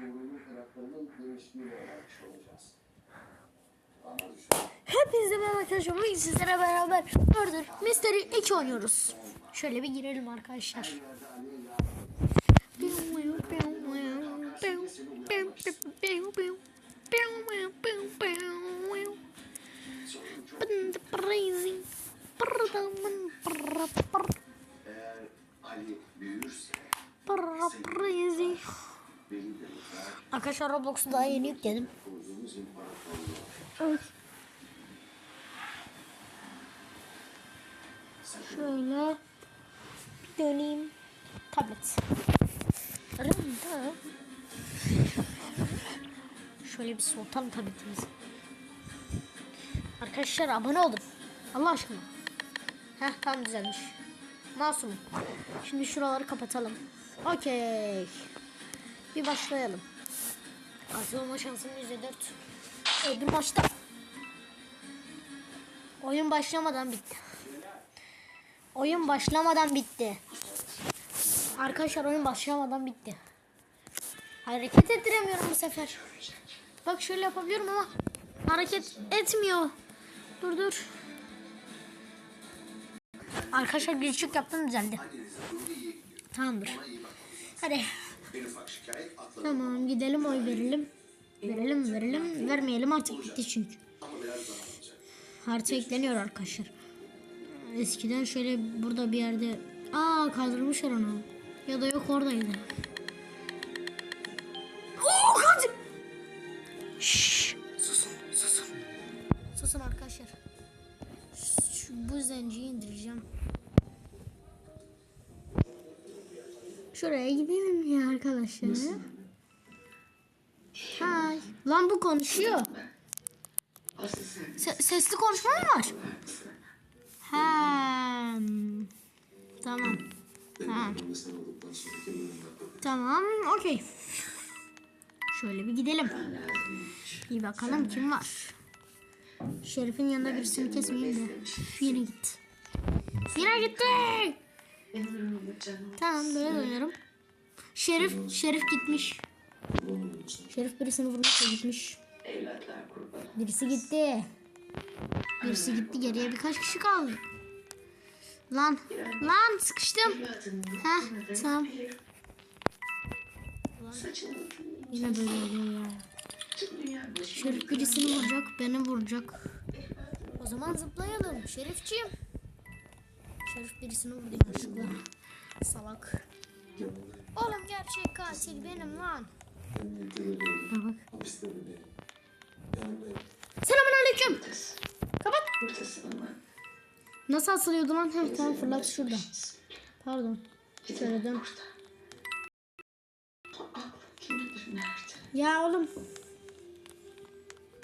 Yumruğunun taraflarının olacağız. Anlaşıldı. Hepinize merhaba arkadaşlar. Bugün sizlere beraber Murder Mystery 2 oynuyoruz. Şöyle bir girelim arkadaşlar. Eğer Ali büyürse Crazy. Arkadaşlar Roblox'u daha yeni yükledim. Evet. Şöyle bir döneyim. Tablet. Rında. Şöyle bir soğutalım tabletimizi. Arkadaşlar abone olun. Allah aşkına. Heh tam düzelmiş. Masumum. Şimdi şuraları kapatalım. Okey. Bir başlayalım. Asil olma şansım %4. Ödül maçta. Oyun başlamadan bitti. Oyun başlamadan bitti. Arkadaşlar oyun başlamadan bitti. Hareket ettiremiyorum bu sefer. Bak şöyle yapabiliyorum ama hareket etmiyor. Dur dur. Arkadaşlar çık yaptım düzeldi. Tamamdır. Hadi. En ufak şikayet atladı Tamam gidelim oy verelim. Verelim verelim. Vermeyelim artık bitti çünkü. ama biraz daha alacak. Harita ekleniyor arkadaşlar. Eskiden şöyle burada bir yerde aa kaldırmışlar onu. Ya da yok oradaydı. Arkadaşlar. Hay. Lan bu konuşuyor. Se- sesli konuşma mı var? Ha. Tamam. Ha. Tamam, okey. Şöyle bir gidelim. Bir bakalım kim var. Şerif'in yanında birisini kesmeyeyim de. Yine gitti. Yine gitti. Tamam böyle oynuyorum. Şerif, Şerif gitmiş. Şerif birisini vurmuşsa gitmiş. Birisi gitti. Birisi gitti geriye birkaç kişi kaldı. Lan lan sıkıştım. Ha tamam. Yine böyle oluyor ya. Şerif birisini vuracak, beni vuracak. O zaman zıplayalım Şerifciğim. Şerif birisini vurdu yanlışlıkla. Salak. Oğlum gerçek katil benim lan. Bak. Selamun aleyküm. Kapat. Nasıl asılıyordu lan? Heh, tamam fırlat şurada. Pardon. Şöyle dön. Ya oğlum.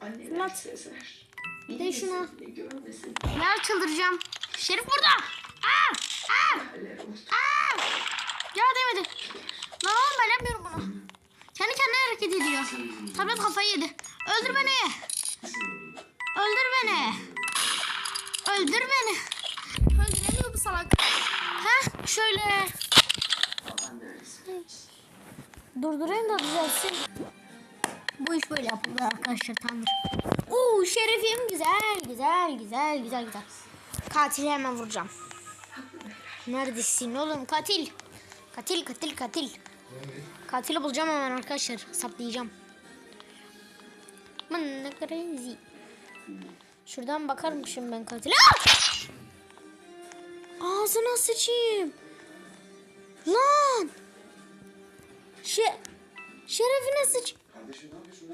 Fırlat. De şuna. Ya çıldıracağım. Şerif burada. Aa! Aa! Ya demedi. Lan oğlum ben yapmıyorum bunu. Kendi kendine ediyor. Tablet kafayı yedi. Öldür beni. Öldür beni. Öldür beni. Öldüremiyor bu salak. Ha şöyle. Durdurayım da düzelsin. Bu iş böyle yapılır arkadaşlar tamamdır. Oo şerefim güzel güzel güzel güzel güzel. Katili hemen vuracağım. Neredesin oğlum katil? Katil katil katil. Katili bulacağım hemen arkadaşlar. Saplayacağım. Man ne crazy. Şuradan bakarmışım ben katile. Ağzına sıçayım. Lan. Şe Şerefine sıç.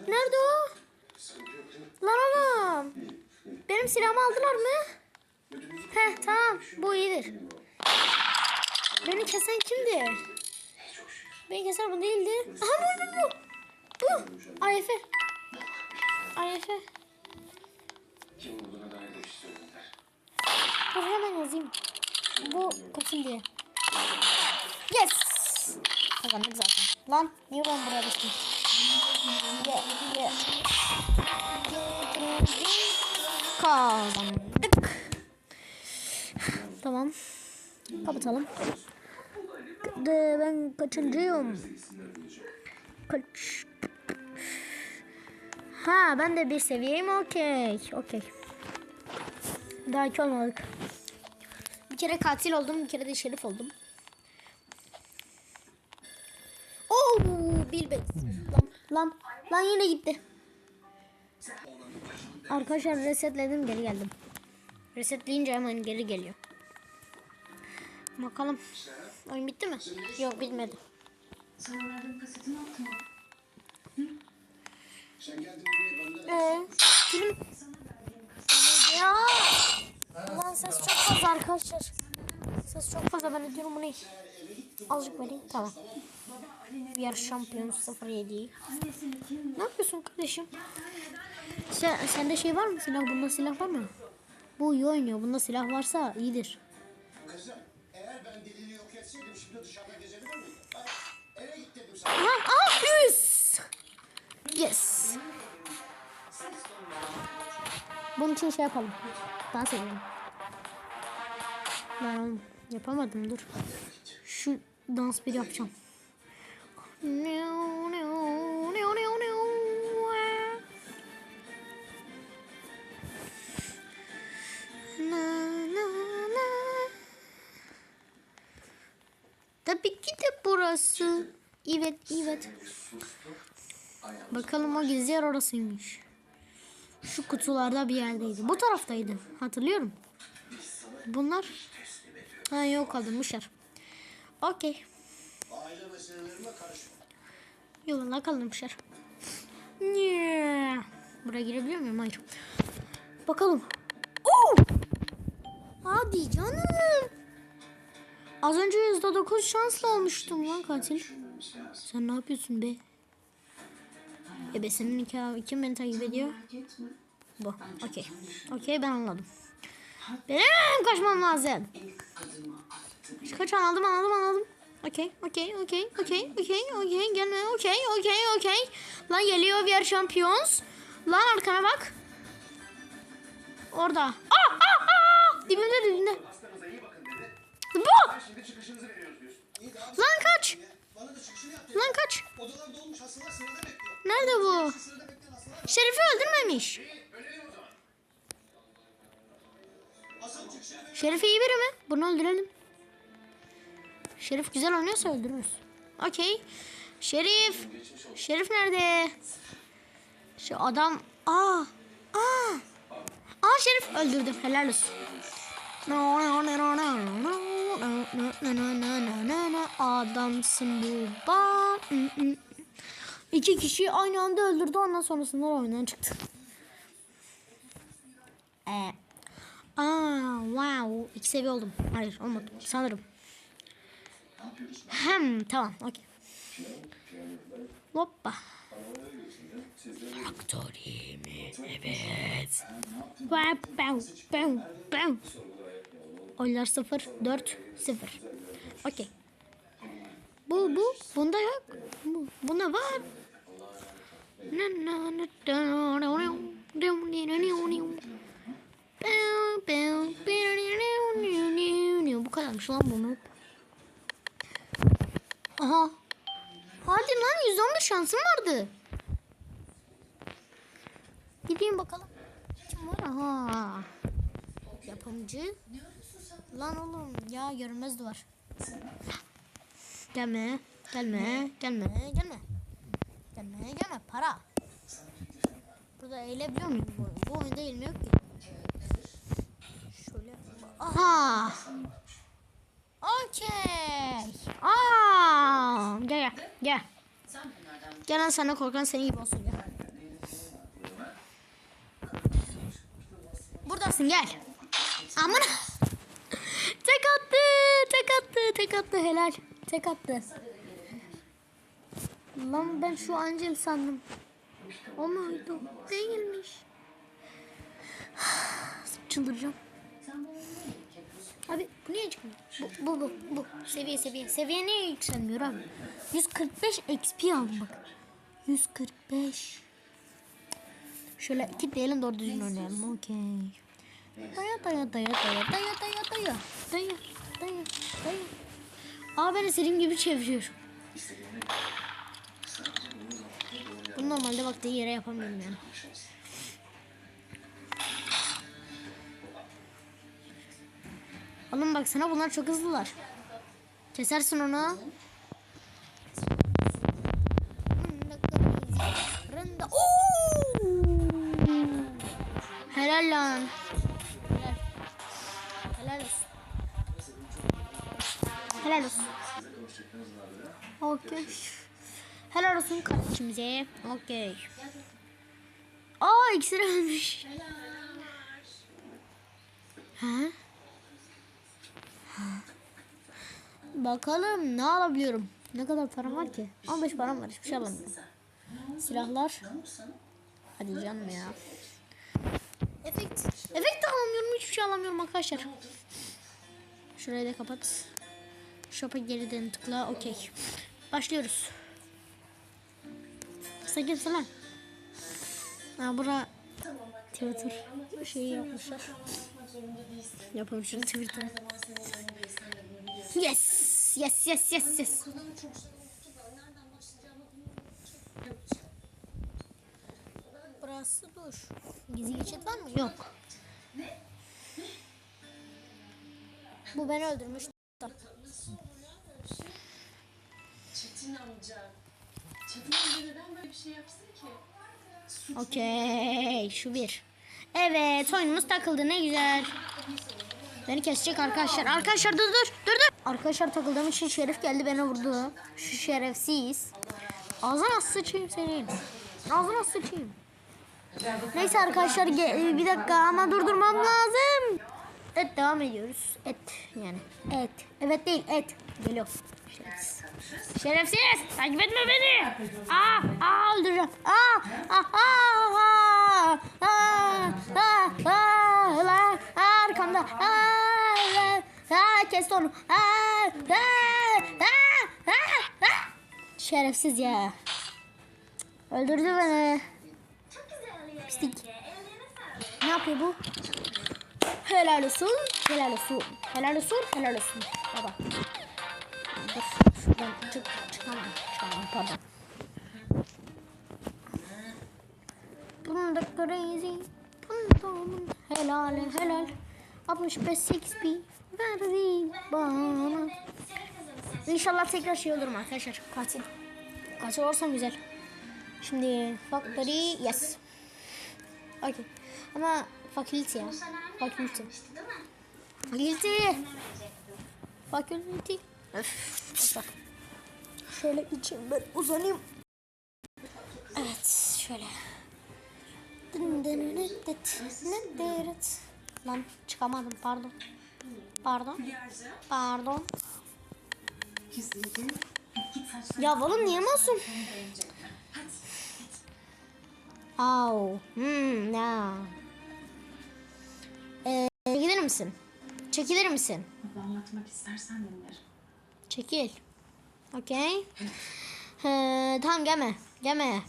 Nerede o? Lan oğlum. Benim silahımı aldılar mı? Heh tamam bu iyidir. Beni kesen kimdi? Beni kesen bu değildi. Aha bu bu bu. Bu. Ayfe. Ayfe. Kim olduğuna dair de söylediler. Dur hemen yazayım. Bu kaçın diye. Yes. Kazandık zaten. Lan niye ben buraya düştüm? Ye ye. Kazandık. Tamam. Kapatalım. De ben kaçıncıyım? Kaç Ha ben de bir seviyeyim okey. Okey. Daha iki olmadık. Bir kere katil oldum bir kere de şerif oldum. Oo Bates. Lan, lan, lan yine gitti. Arkadaşlar resetledim geri geldim. Resetleyince hemen geri geliyor. Bakalım. Oyun bitti mi? Yok bitmedi. Sana verdiğim kaseti ne yaptın? Sen benden film... Ya! Ulan ses çok fazla arkadaşlar. Ses çok fazla ben ediyorum bunu. Azıcık vereyim tamam. VR şampiyon 07. Ne yapıyorsun kardeşim? Sen, sende şey var mı silah? Bunda silah var mı? Bu iyi oynuyor. Bunda silah varsa iyidir. Yes! Yes. Bunun için şey yapalım. Dans edelim. Ben yapamadım dur. Şu dans bir yapacağım. Tabii ki de burası. Evet, evet. Bakalım o gizli yer orasıymış. Şu kutularda bir yerdeydi. Bu taraftaydı. Hatırlıyorum. Bunlar? Ha yok kaldırmışlar. Okey. Yoluna kaldırmışlar. Yeah. Buraya girebiliyor muyum? Hayır. Bakalım. Oo! Hadi canım. Az önce %9 şansla olmuştum lan katil. Sen ne yapıyorsun be? Ebe senin iki, kim beni takip ediyor? Bu. Okey. Okey ben anladım. Benim kaçmam lazım. Kaç anladım anladım anladım. Okey okey okey okey okey okey gelme okey okey okey. Lan geliyor bir şampiyons. Lan arkana bak. Orada. Aa aa aa. Dibimde dibimde. Hastanıza iyi bakın dedi. Bu. Lan kaç. Bana da çıkışını yap. Lan kaç. Odalar dolmuş hastalar sırada bekliyor. Nerede bu? Şerif'i öldürmemiş. Şerif iyi biri mi? Bunu öldürelim. Şerif güzel oynuyorsa öldürürüz. Okey. Şerif. Şerif nerede? Şu adam. Aa. Aa. Aa Şerif öldürdüm. Helal olsun. Adamsın bu bak. İki kişi aynı anda öldürdü ondan sonrasında oyundan çıktı. Ee, Aa, wow. İki seviye oldum. Hayır, olmadı. Sanırım. Hem, tamam. Okey. Hoppa. Factory mi? Evet. Wow, wow, wow, wow. Oylar 0, 4, 0. Okey. Bu, bu, bunda yok. Bu, bunda var. Bu kadarmış lan bunu. Aha. Hadi lan 111 şansım vardı. Gideyim bakalım. Kim var? Aha. Yapımcı. Lan oğlum ya görünmez duvar. Gelme. Gelme. Gelme. Gelme. Gelme. Gelme. Para. Burada eğilebiliyor muyum bu oyun? Bu oyunda eğilme yok ki. Şöyle. Aha. Okey. Aa, gel gel. Gel. Gel lan sana korkan senin gibi olsun gel. Buradasın gel. Aman. Tek attı. Tek attı. Tek attı. Helal. Tek attı. Lan ben şu Angel sandım. O muydu? Değilmiş. Çıldıracağım. Abi bu niye çıkmıyor? Bu, bu, bu, bu. Seviye, seviye. Seviye niye yükselmiyor abi? 145 XP aldım bak. 145. Şöyle kitleyelim doğru düzgün oynayalım. Okey. Daya daya daya daya daya daya daya. Daya daya daya. Aa ben istediğim gibi çeviriyorum. Bu bunu normalde baktığı yere yapamıyorum yani. Oğlum baksana bunlar çok hızlılar. Kesersin onu. Helal lan. Helal olsun. Okey. Helal olsun kardeşimize. Okey. Aa iksir ölmüş. Ha? Ha. Bakalım ne alabiliyorum. Ne kadar param var ki? 15 param var. Hiçbir şey alamıyorum. Silahlar. Hadi canım ya. Efekt. Efekt alamıyorum. Hiçbir şey alamıyorum arkadaşlar. Şurayı da kapat. Shop'a geriden tıkla. Okey. Başlıyoruz. Sen kimsin lan? Ha bura Twitter şeyi yapmışlar. Yapmışlar Twitter. Yes. Yes yes yes yes. Burası duş. Gizli geçit var mı? Yok. Bu beni öldürmüş. Çetin amca. Çetin amca neden böyle bir şey yapsın ki? Okey. Şu bir. Evet oyunumuz takıldı ne güzel. Beni kesecek arkadaşlar. Arkadaşlar dur dur dur dur. Arkadaşlar takıldığım için şerif geldi beni vurdu. Şu şerefsiz. Ağzına sıçayım senin. Ağzına sıçayım. Neyse arkadaşlar ge- bir dakika ama durdurmam lazım. Evet devam ediyoruz. Et yani. Et. Evet değil et. Geliyor. Şerefsiz. Şerefsiz. Takip etme beni. Aa, aa öldüreceğim. Aa, aa, aa, aa, aa, aa, aa, aa, arkamda. Aa, aa, aa, kes onu. Aa, aa, aa, aa. Şerefsiz ya. Öldürdü beni. Pislik. Ne yapıyor bu? Helal olsun, helal olsun, helal olsun, helal olsun. Baba. Dur, şuradan çık, çıkamam, çıkamam, pardon. Bunda crazy, bunda helal, helal. 65 XP verdi bana. İnşallah tekrar şey olurum arkadaşlar, katil. Katil olursam güzel. Şimdi factory, yes. Okey. Ama faculty ya. Faculty. Faculty. Faculty. Öf. Şöyle içeyim ben uzanayım. Evet şöyle. Lan çıkamadım pardon. Pardon. Pardon. Ya oğlum niye masum? Au. Hmm, ya. Ee, gider misin? Çekilir misin? Anlatmak istersen dinlerim. Çekil. Okey. Ee, tamam gelme. Gelme.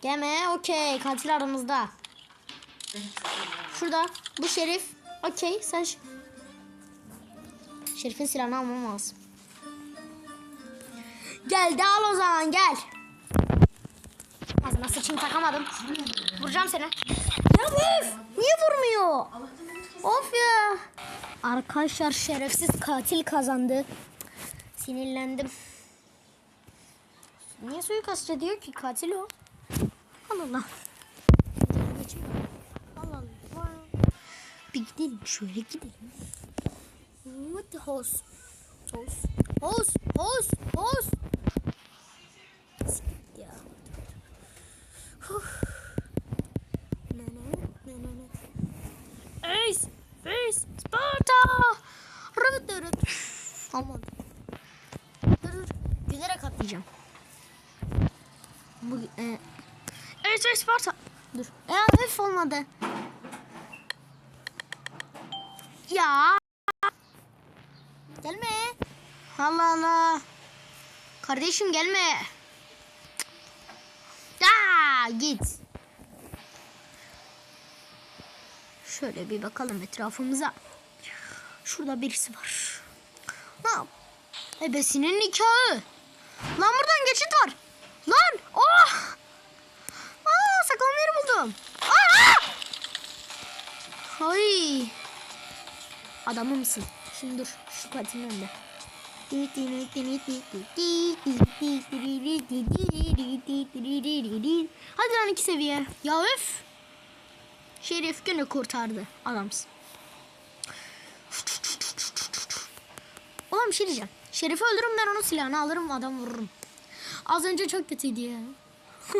Gelme. Okey. Katil aramızda. Şurada. Bu şerif. Okey. Sen Şerif'in silahını almam lazım. Gel de al o zaman gel. Ağzına sıçayım takamadım. Vuracağım seni. Ya öf! Niye vurmuyor? Of ya. Arkadaşlar şerefsiz katil kazandı. Sinirlendim. Niye suikast ediyor ki? Katil o. Allah Allah. Allah Allah. Bir gidelim. Şöyle gidelim. What the. Ne ne ne ne ne. Ace. Face. Sparta. Rıvıt rıvıt. Aman. Dur dur. Gülerek atlayacağım. Bu e, Evet evet Sparta. Dur. E hafif olmadı. Ya. Gelme. Allah Allah. Kardeşim gelme. Ya git. Şöyle bir bakalım etrafımıza. Şurada birisi var. Yap? Ebesinin nikahı. Lan buradan geçit var. Lan! Oh! Adamı mısın? Şimdi dur şu katilin önünde. Hadi lan iki seviye. Ya öf. Şerif gene kurtardı. Adamsın. Oğlum bir şey diyeceğim. Şerif'i öldürürüm ben onun silahını alırım adam vururum. Az önce çok kötüydü ya.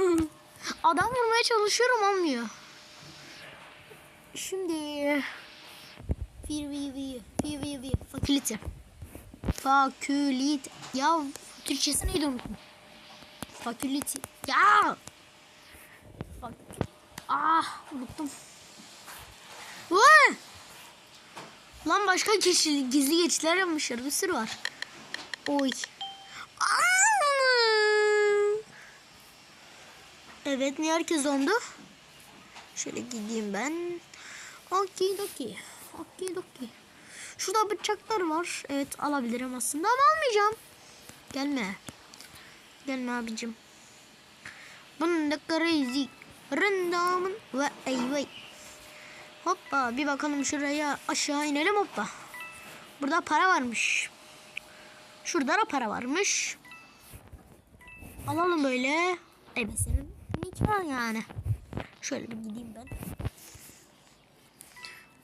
adam vurmaya çalışıyorum olmuyor. Şimdi FVV FVV fakülite. Fakülit. Ya Türkçesi neydi unuttum. Fakülite. Ya. Fak ah unuttum. Vay! Lan başka kişi, gizli geçitler yapmışlar. Bir sürü var. Oy. Aa! Evet niye herkes dondu? Şöyle gideyim ben. Okey doki. Okey doki. Şurada bıçaklar var. Evet alabilirim aslında ama almayacağım. Gelme. Gelme abicim. Bunda crazy. Random ve eyvey. Hoppa bir bakalım şuraya aşağı inelim hoppa. Burada para varmış. Şurada da para varmış. Alalım böyle. Ebesinin nikah yani. Şöyle bir gideyim ben.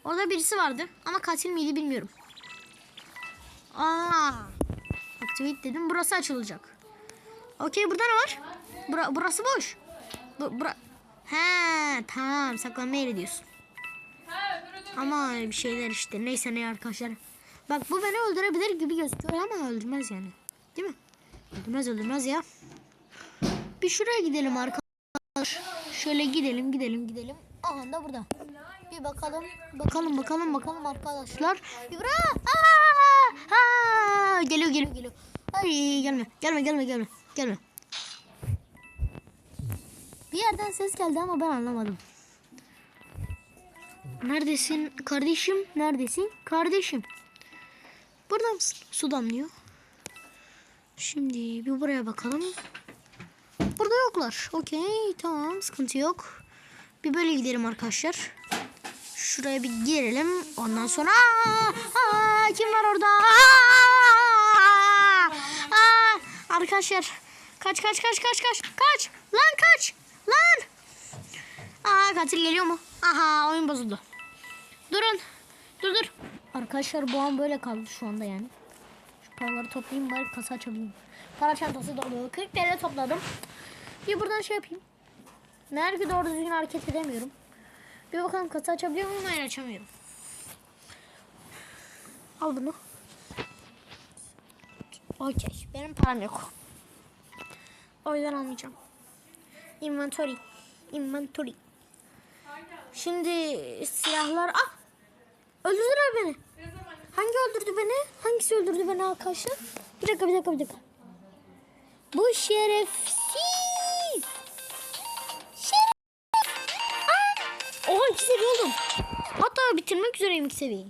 Orada birisi vardı ama katil miydi bilmiyorum. Aa, activate dedim. Burası açılacak. Okey burada ne var? Bura, burası boş. Bu, bura... He tamam saklanma yeri diyorsun. Ama bir şeyler işte. Neyse ne arkadaşlar. Bak bu beni öldürebilir gibi gözüküyor ama öldürmez yani. Değil mi? Öldürmez öldürmez ya. Bir şuraya gidelim arkadaşlar. Şöyle gidelim gidelim gidelim. Aha da burada. Bir bakalım. Bakalım bakalım bakalım arkadaşlar. İbra! Aa! Aa! Geliyor geliyor geliyor. Ay gelme. Gelme gelme gelme. Gelme. Bir yerden ses geldi ama ben anlamadım. Neredesin kardeşim? Neredesin? Kardeşim. Burada mısın? Su damlıyor. Şimdi bir buraya bakalım. Burada yoklar. Okey tamam sıkıntı yok. Bir böyle gidelim arkadaşlar. Şuraya bir girelim. Ondan sonra aa, aa, kim var orada? Aa, aa, arkadaşlar kaç kaç kaç kaç kaç kaç lan kaç lan. Aa katil geliyor mu? Aha oyun bozuldu. Durun. Dur dur. Arkadaşlar bu an böyle kaldı şu anda yani. Şu paraları toplayayım bari kasa açabileyim. Para çantası dolu. 40 TL topladım. Bir buradan şey yapayım. Meğer ki doğru düzgün hareket edemiyorum. Bir bakalım kasa açabiliyor muyum? Hayır açamıyorum. Al bunu. Okey. Benim param yok. O yüzden almayacağım. Inventory. Inventory. Şimdi silahlar... Ah! Öldürdüler beni. Hangi öldürdü beni? Hangisi öldürdü beni arkadaşlar? Bir dakika bir dakika bir dakika. Bu şerefsiz. Bitirmek üzereyim iki seviyeyi.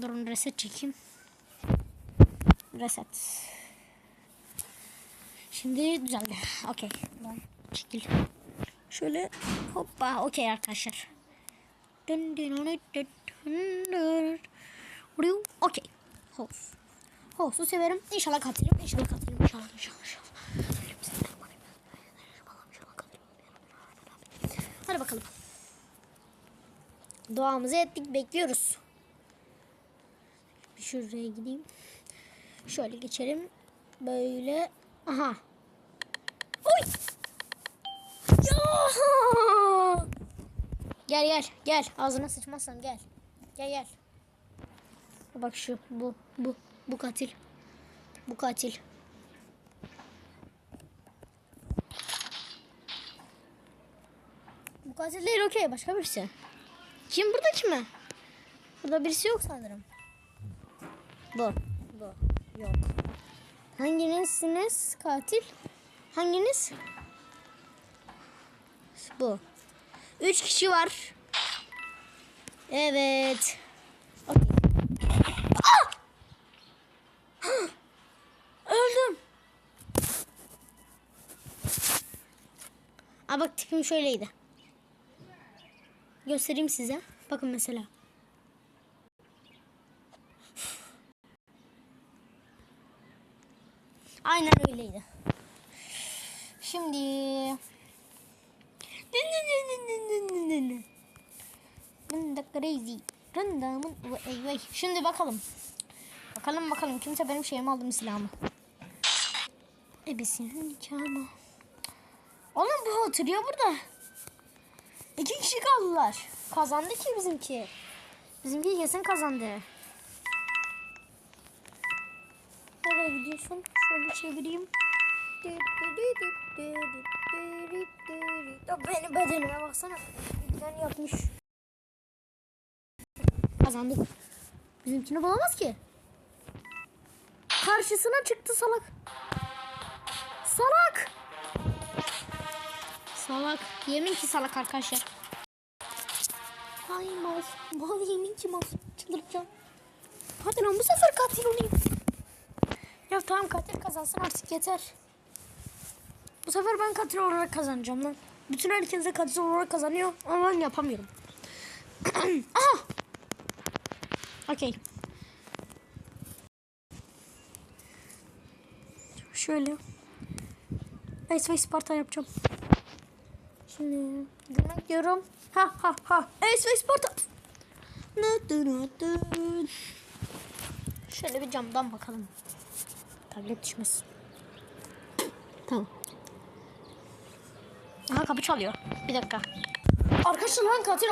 Durun reset çekeyim. Reset. Şimdi düzeldi. Okey. Çekil. Şöyle hoppa. Okey arkadaşlar. Dın dın dın dın dın. Vuruyor. Okey. Host. Host'u severim. İnşallah katilim. İnşallah katilim. İnşallah inşallah inşallah. Hadi bakalım. Duamızı ettik. Bekliyoruz. Şuraya gideyim. Şöyle geçelim. Böyle. Aha. Oy! Ya! Gel gel gel. Ağzına sıçmazsan gel. Gel gel. Bak şu bu bu bu katil. Bu katil. Katil değil okey başka birisi. Kim burada kimi? Burada birisi yok sanırım. Bu. Bu. Yok. Hanginizsiniz katil? Hanginiz? Bu. Üç kişi var. Evet. Okey. Ah! Öldüm. Aa bak tipim şöyleydi. Göstereyim size. Bakın mesela. Aynen öyleydi. Şimdi crazy. Şimdi bakalım. Bakalım bakalım kimse benim şeyimi aldı mı silahımı. Ebesinin nikahı. Oğlum bu oturuyor burada. İki kişi kaldılar. Kazandı ki bizimki. Bizimki kesin kazandı. Nereye gidiyorsun? Şöyle çevireyim. Ya benim bedenime baksana. Birden yapmış. Kazandık. Bizimkini bulamaz ki. Karşısına çıktı salak. Salak. Salak. Yemin ki salak arkadaşlar. Ay mal. Mal yemin ki mal. Çıldıracağım. Hadi lan bu sefer katil olayım. Ya tamam katil kazansın artık yeter. Bu sefer ben katil olarak kazanacağım lan. Bütün herkes de katil olarak kazanıyor ama ben yapamıyorum. Aha! Okey. Şöyle. Ace ve Sparta yapacağım. Şimdi gülmek diyorum. Ha ha ha. Ace ve Sparta. Şöyle bir camdan bakalım. Tablet düşmesin. Tamam. Aha kapı çalıyor. Bir dakika. Arkadaşlar lan katil